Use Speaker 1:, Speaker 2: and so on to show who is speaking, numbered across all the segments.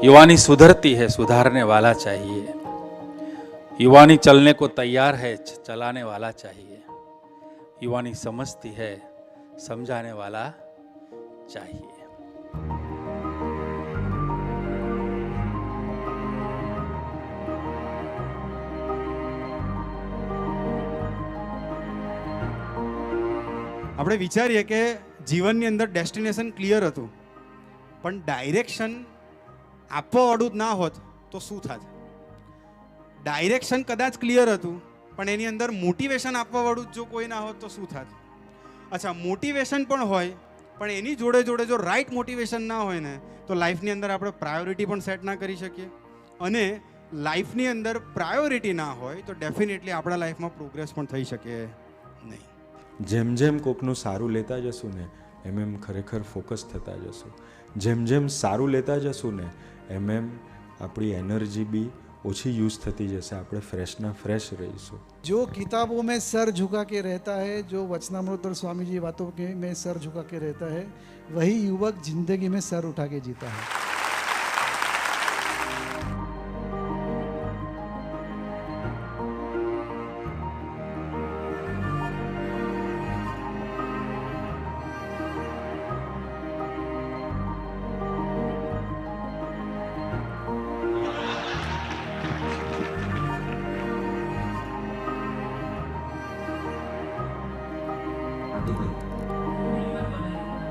Speaker 1: युवानी सुधरती है सुधारने वाला चाहिए युवानी चलने को तैयार है च- चलाने वाला चाहिए युवानी समझती है समझाने वाला चाहिए
Speaker 2: આપણે વિચારીએ કે જીવનની અંદર ડેસ્ટિનેશન ક્લિયર હતું પણ ડાયરેક્શન આપવાવાળું જ ના હોત તો શું થાત? ડાયરેક્શન કદાચ ક્લિયર હતું, પણ એની અંદર મોટિવેશન આપવાવાળું જ જો કોઈ ના હોત તો શું થાત? અચ્છા મોટિવેશન પણ હોય, પણ એની જોડે જોડે જો રાઈટ મોટિવેશન ના હોય ને, તો લાઈફની અંદર આપણે પ્રાયોરિટી પણ સેટ ના કરી શકીએ. અને લાઈફની અંદર પ્રાયોરિટી ના હોય, તો ડેફિનેટલી આપણા લાઈફમાં પ્રોગ્રેસ પણ થઈ શકે નહીં.
Speaker 3: જેમ જેમ કોકનું સારું લેતા જશું ને, એમ એમ ખરેખર ફોકસ થતા જશું. જેમ જેમ સારું લેતા જશું ને એમ એમ આપણી એનર્જી બી ઓછી યુઝ થતી જશે આપણે ફ્રેશના ફ્રેશ રહીશું
Speaker 4: जो किताबों में सर झुका के रहता है जो वचनामृत और स्वामी जी बातों के में सर झुका के रहता है वही युवक जिंदगी में सर उठा के जीता है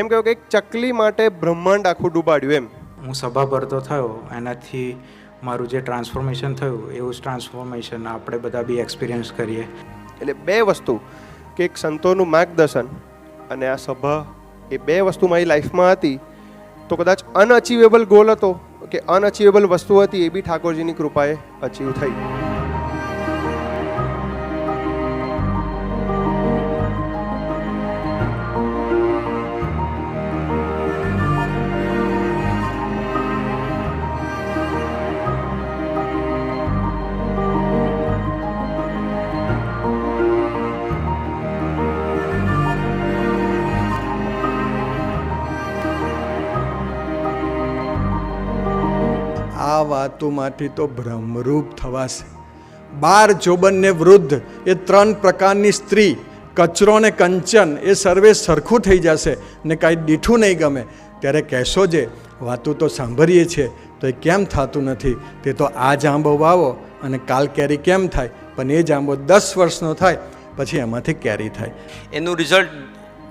Speaker 5: એમ કહ્યું કે એક ચકલી માટે બ્રહ્માંડ આખું ડૂબાડ્યું એમ.
Speaker 6: હું સભા ભરતો થયો એનાથી મારું જે ટ્રાન્સફોર્મેશન થયું એવું જ ટ્રાન્સફોર્મેશન આપણે બધા બી એક્સપિરિયન્સ કરીએ.
Speaker 5: એટલે બે વસ્તુ કે એક સંતોનું માર્ગદર્શન અને આ સભા એ બે વસ્તુ મારી લાઈફમાં હતી તો કદાચ અનઅચીવેબલ ગોલ હતો કે અનઅચીવેબલ વસ્તુ હતી એ બી ઠાકોરજીની કૃપાએ અચીવ થઈ.
Speaker 7: આ વાતોમાંથી તો ભ્રમરૂપ થવાશે. બાર જોબનને વૃદ્ધ, એ ત્રણ પ્રકારની સ્ત્રી, કચરો ને કંચન, એ સર્વે સરખું થઈ જશે ને કાંઈ દીઠું નહીં ગમે. ત્યારે કહેશો જે, વાતો તો સાંભળીએ છીએ, તો એ કેમ થતું નથી? તે તો આ જાંબો વાવો અને કાલ કેરી કેમ થાય? પણ એ જાંબો દસ વર્ષનો થાય, પછી એમાંથી કેરી થાય.
Speaker 8: એનું રિઝલ્ટ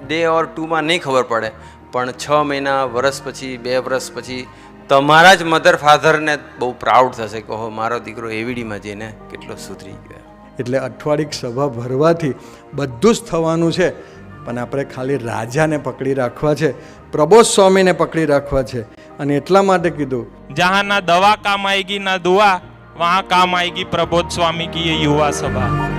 Speaker 8: ડે ઓર ટુમાં નહીં ખબર પડે, પણ છ મહિના વર્ષ પછી, બે વર્ષ પછી તમારા જ મધર ફાધરને બહુ પ્રાઉડ થશે કે ઓહો મારો દીકરો એવીડીમાં જઈને કેટલો સુધરી ગયો.
Speaker 7: એટલે અઠવાડિક સભા ભરવાથી બધું જ થવાનું છે પણ આપણે ખાલી રાજાને પકડી રાખવા છે પ્રબોધ સ્વામીને પકડી રાખવા છે. અને એટલા માટે કીધું
Speaker 9: જ્યાં ના દવા કામ આયગી ના દુઆ વહા કામ આયગી પ્રબોધ સ્વામી કી યુવા સભા.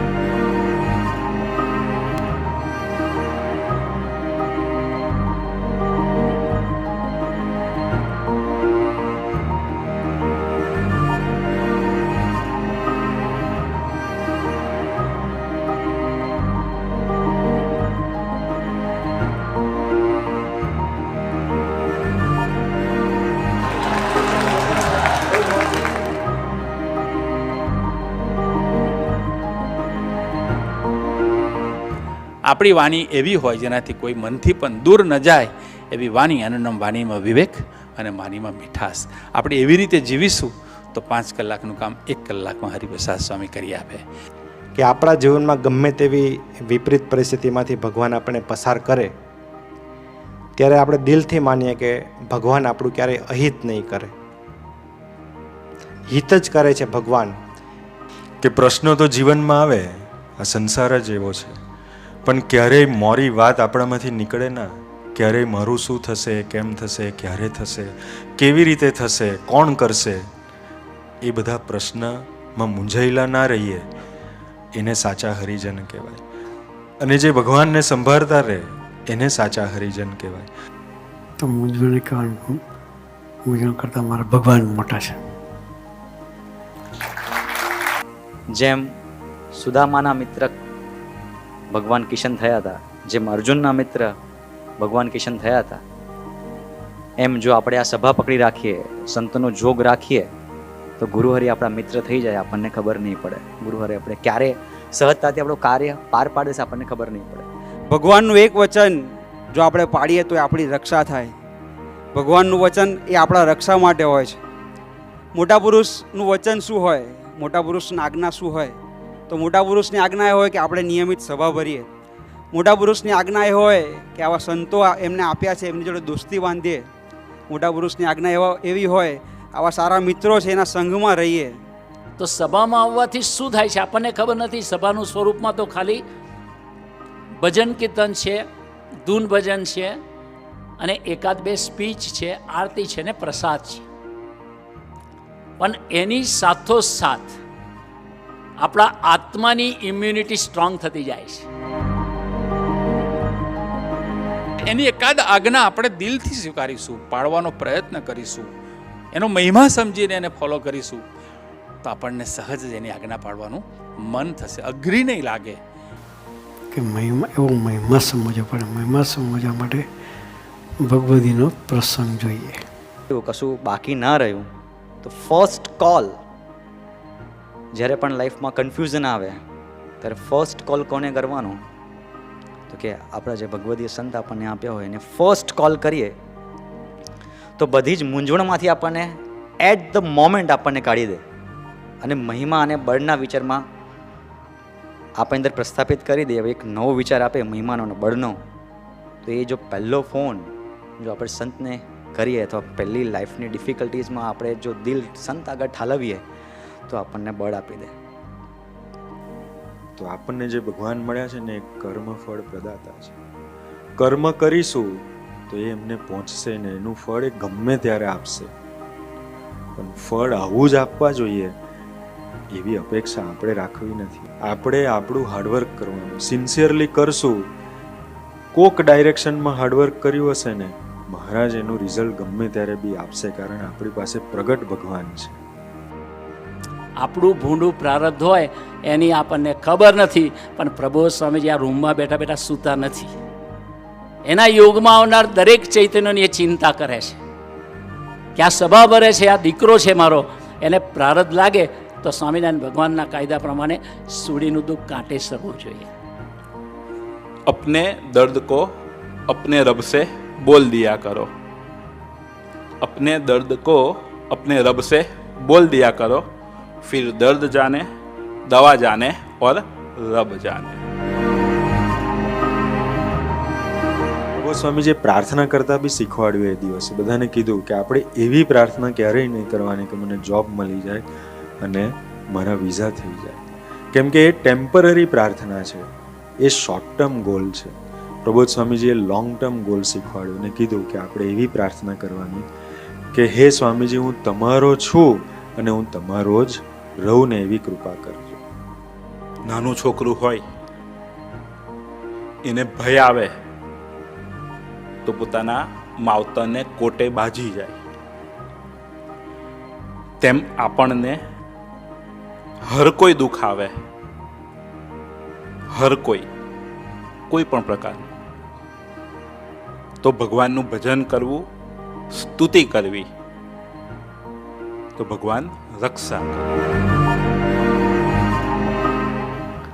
Speaker 1: આપણી વાણી એવી હોય જેનાથી કોઈ મનથી પણ દૂર ન જાય એવી વાણી અનનમ વાણીમાં વિવેક અને વાણીમાં મીઠાશ. આપણે એવી રીતે જીવીશું તો પાંચ કલાકનું કામ એક કલાકમાં હરિપ્રસાદ સ્વામી કરી આપે.
Speaker 10: કે આપણા જીવનમાં ગમે તેવી વિપરીત પરિસ્થિતિમાંથી ભગવાન આપણને પસાર કરે ત્યારે આપણે દિલથી માનીએ કે ભગવાન આપણું ક્યારેય અહિત નહીં કરે. હિત જ કરે છે ભગવાન.
Speaker 3: કે પ્રશ્નો તો જીવનમાં આવે આ સંસાર જ એવો છે. પણ ક્યારેય મોરી વાત આપણામાંથી નીકળે ના? ક્યારેય મારું શું થશે કેમ થશે ક્યારે થશે કેવી રીતે થશે કોણ કરશે? એ બધા પ્રશ્નમાં મૂંઝાયેલા ના રહીએ. એને સાચા હરિજન કહેવાય. અને જે ભગવાનને સંભાળતા રહે એને સાચા હરિજન કહેવાય.
Speaker 11: તો મૂંઝવણ કહેવાનું મૂંઝવણ કરતાં મારા ભગવાન મોટા છે.
Speaker 12: જેમ સુદામાના મિત્ર ભગવાન કિશન થયા હતા. જેમ અર્જુનના મિત્ર ભગવાન કિશન થયા હતા. એમ જો આપણે આ સભા પકડી રાખીએ, સંતનો જોગ રાખીએ, તો ગુરુહરિ આપણા મિત્ર થઈ જાય, આપણને ખબર નહીં પડે. ગુરુહરિ આપણે ક્યારે સહજતાથી આપણું કાર્ય પાર પાડે છે, આપણને ખબર નહીં પડે.
Speaker 13: ભગવાનનું એક વચન જો આપણે પાડીએ તો એ આપણી રક્ષા થાય. ભગવાનનું વચન એ આપણા રક્ષા માટે હોય છે. મોટા પુરુષનું વચન શું હોય? મોટા પુરુષની આજ્ઞા શું હોય? તો મોટા પુરુષની આજ્ઞા એ હોય કે આપણે નિયમિત સભા ભરીએ. મોટા પુરુષની આજ્ઞા એ હોય કે આવા સંતો એમને આપ્યા છે, એમની જોડે દોસ્તી બાંધીએ. મોટા પુરુષની આજ્ઞા એવા, એવી હોય, આવા સારા મિત્રો છે એના સંઘમાં રહીએ.
Speaker 14: તો સભામાં આવવાથી શું થાય છે? આપણને ખબર નથી, સભાનું સ્વરૂપમાં તો ખાલી ભજન કીર્તન છે, ધૂન ભજન છે અને એકાદ બે સ્પીચ છે, આરતી છે ને પ્રસાદ છે. પણ એની સાથોસાથ આપણા આત્માની ઇમ્યુનિટી સ્ટ્રોંગ થતી જાય છે.
Speaker 1: એની એકાદ આજ્ઞા આપણે દિલથી સ્વીકારીશું પાળવાનો પ્રયત્ન કરીશું. એનો મહિમા સમજીને એને ફોલો કરીશું. તો આપણને સહજ જ એની આજ્ઞા પાડવાનું મન થશે. અઘરી નહીં લાગે.
Speaker 11: કે મહિમા એવો મહિમા સમજવો પડે. મહિમા સમજવા માટે ભગવદીનો પ્રસંગ જોઈએ.
Speaker 12: એવું કશું બાકી ના રહ્યું તો ફર્સ્ટ કોલ જ્યારે પણ લાઈફમાં કન્ફ્યુઝન આવે, ત્યારે ફર્સ્ટ કોલ કોને કરવાનો? તો કે આપણા જે ભગવદીય સંત આપણને આપ્યા હોય, એને ફર્સ્ટ કોલ કરીએ, તો બધી જ મૂંઝવણમાંથી આપણને એટ ધ મોમેન્ટ આપણને કાઢી દે. અને મહિમા અને બળના વિચારમાં આપણે અંદર પ્રસ્થાપિત કરી દે હવે એક નવો વિચાર આપે, મહિમાનો અને બળનો. તો એ જો પહેલો ફોન જો આપણે સંતને કરીએ અથવા પહેલી લાઈફની ડિફિકલ્ટીઝમાં આપણે જો દિલ સંત આગળ ઠાલવીએ તો આપણને બળ આપી દે.
Speaker 3: તો આપણને જે ભગવાન મળ્યા છે ને, એ કર્મ ફળ પ્રદાતા છે. કર્મ કરીશું, તો એ એમને પહોંચશે ને, એનું ફળ એ ગમે ત્યારે આપશે. પણ ફળ આવું જ આપવા જોઈએ, એવી અપેક્ષા આપણે રાખવી નથી. આપણે આપણું હાર્ડવર્ક કરવાનું. સિન્સિયરલી કરશું. કોક ડાયરેક્શનમાં હાર્ડવર્ક કર્યું હશે ને, મહારાજ એનું રિઝલ્ટ ગમે ત્યારે બી આપશે, કારણ આપણી પાસે પ્રગટ ભગવાન છે.
Speaker 14: આપણું ભૂંડું પ્રારબ્ધ હોય, એની આપણને ખબર નથી, પણ પ્રભુ સ્વામીજી આ રૂમમાં બેઠા બેઠા સૂતા નથી. એના યોગમાં આવનાર દરેક ચૈતન્યોની એ ચિંતા કરે છે. કે આ સભા ભરે છે, આ દીકરો છે મારો, એને પ્રારબ્ધ લાગે, તો સ્વામિનારાયણ ભગવાનના કાયદા પ્રમાણે સુડીનું દુઃખ કાંટે શકવું જોઈએ.
Speaker 9: અપને દર્દ કો, અપને રબ સે બોલ દિયા કરો. અપને દર્દ કો, અપને રબ સે બોલ દિયા કરો. फिर दर्द जाने दवा जाने और रब जाने
Speaker 3: પ્રભુ સ્વામીજીએ પ્રાર્થના કરતા બી શીખવાડ્યું એ દિવસે બધાને કીધું કે આપણે એવી પ્રાર્થના ક્યારેય નહીં કરવાની કે મને જોબ મળી જાય અને મારા વિઝા થઈ જાય કેમ કે એ ટેમ્પરરી પ્રાર્થના છે એ શોર્ટ ટર્મ ગોલ છે પ્રબોધ સ્વામીજીએ લોંગ ટર્મ ગોલ શીખવાડ્યું અને કીધું કે આપણે એવી પ્રાર્થના કરવાની કે હે સ્વામીજી હું તમારો છું અને હું તમારો જ રહું ને એવી કૃપા કરજો.
Speaker 9: નાનું છોકરું હોય, એને ભય આવે, તો પોતાના માવતરને કોટે બાજી જાય. તેમ આપણને હર કોઈ દુઃખ આવે, હર કોઈ કોઈ પણ પ્રકારનું. તો ભગવાનનું ભજન કરવું, સ્તુતિ કરવી, તો ભગવાન રક્ષા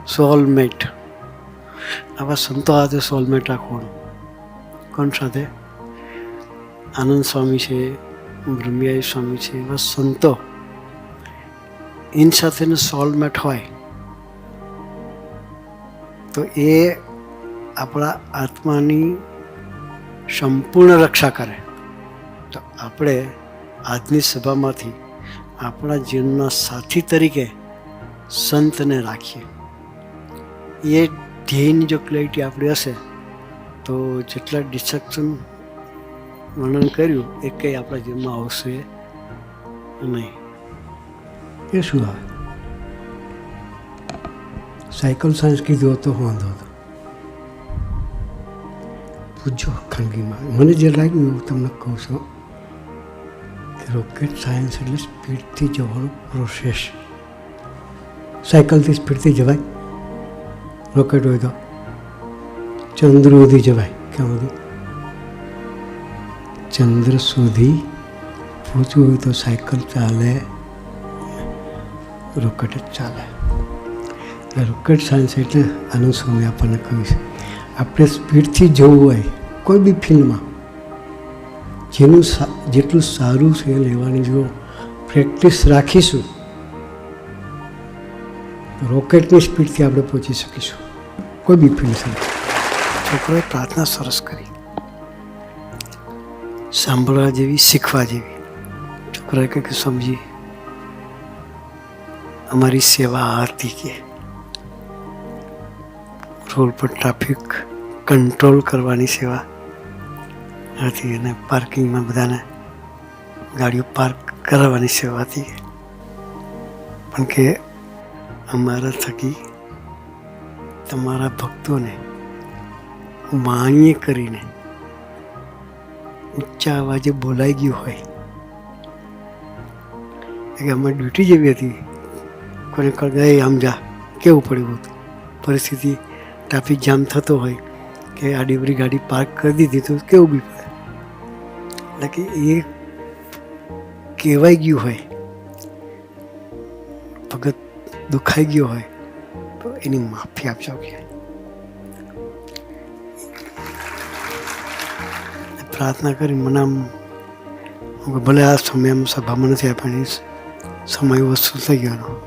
Speaker 11: સોલમેટ આવા સંતો સાથે સોલમેટ રાખવાનું કોણ સાથે આનંદ સ્વામી છે બ્રહ્મિયાઈ સ્વામી છે એવા સંતો એની સાથેનું સોલમેટ હોય તો એ આપણા આત્માની સંપૂર્ણ રક્ષા કરે તો આપણે આજની સભામાંથી આપણા જીવનના સાથી તરીકે સંતને રાખીએ. એ ધ્યેયની જો ક્લેરિટી આપણી હશે, તો જેટલા ડિસ્ટ્રક્શન વર્ણન કર્યું, એ કંઈ આપણા જીવનમાં આવશે નહીં. એ શું આવે સાયકલ સાયન્સ કીધું હતો વાંધો હતો? પૂછજો ખાનગીમાં. મને જે લાગ્યું એવું તમને કહું છું રોકેટ સાયન્સ એટલે સ્પીડથી જવાનો પ્રોસેસ સાયકલથી સ્પીડથી જવાય. રોકેટ હોય તો. ચંદ્ર સુધી જવાય ક્યાં સુધી? ચંદ્ર સુધી પહોંચવું હોય તો સાયકલ ચાલે. રોકેટ જ ચાલે. એટલે રોકેટ સાયન્સ એટલે આનું સમય આપણને કહ્યું છે. આપણે સ્પીડથી જવું હોય કોઈ બી ફિલ્ડમાં જેનું જેટલું સારું છે લેવાની જો પ્રેક્ટિસ રાખીશું, રોકેટની સ્પીડથી આપણે પહોંચી શકીશું. કોઈ બી ફિલ્ડ સાથે. છોકરોએ પ્રાર્થના સરસ કરી. સાંભળવા જેવી, શીખવા જેવી. છોકરાએ કંઈક સમજી અમારી સેવા આરતી કે. રોડ પર ટ્રાફિક કંટ્રોલ કરવાની સેવા હતી અને પાર્કિંગમાં બધાને ગાડીઓ પાર્ક કરાવવાની સેવા હતી. પણ કે અમારા થકી તમારા ભક્તોને વાણીએ કરીને ઊંચા અવાજે બોલાઈ ગયું હોય. કે અમારી ડ્યુટી જેવી હતી. કોને કહે આમ જા. કેવું પડ્યું હતું? પરિસ્થિતિ ટ્રાફિક જામ થતો હોય કે આડી બધી ગાડી પાર્ક કરી દીધી તો કેવું બી એટલે કે એ કહેવાઈ ગયું હોય, ભગત દુખાઈ ગયો હોય, તો એની માફી આપજો કે. પ્રાર્થના કરી મને આમ, ભલે આ સમય આમ સભામાં નથી આપ્યો સમય વસ્તુ થઈ ગયો